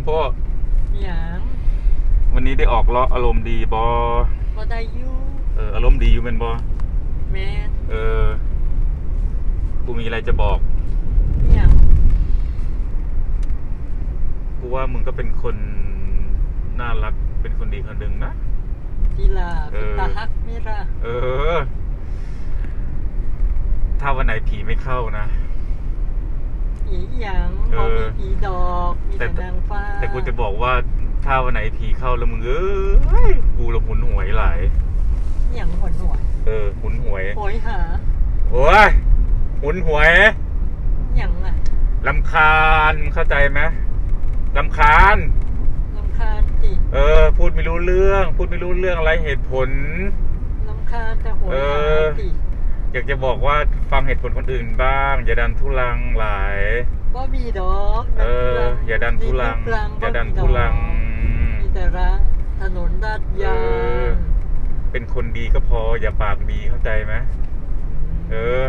มพ่อหยังวันนี้ได้ออกล้ออารมณ์ดีบอบ่ได้อยู่เอออารมณ์ดีอยู่เป็นบอแม่นเออกูมีอะไรจะบอก หยังกูว่ามึงก็เป็นคนน่ารักเป็นคนดีคนหนึ่งนะ ทีลาเอเป็นอตาฮักนี่ล่ะเออ ถ้าวันไหนผีไม่เข้านะ อีหยังเออ บ่มีผีดอกมี แต่แต่ นางฟ้าแต่กูจะบอกว่าถ้าวันไหนผีเข้าแล้วมึงเอ้ยกูละหุนหวยหลายหยังหวนหวนเออหุนหวยโหยหาโอ้ยหุนหวยหยังอะลำคาญมึงเข้าใจไหมลำคาญ ลำคาญจิเออ พูดไม่รู้เรื่อง พูดไม่รู้เรื่องอะไรเหตุผล ลำคาญแต่โหยเอหาอจิอยากจะบอกว่าฟังเหตุผลคนอื่นบ้าง อย่าดันทุลังหลาย บ่มีดอกเออ อย่าดันทุลังมีทุอย่าดันบ่มีทุลัง มีแต่ระถนนลาดยาเอองเป็นคนดีก็พออย่าปากดีเข้าใจไหมเออปากดีปีละเออ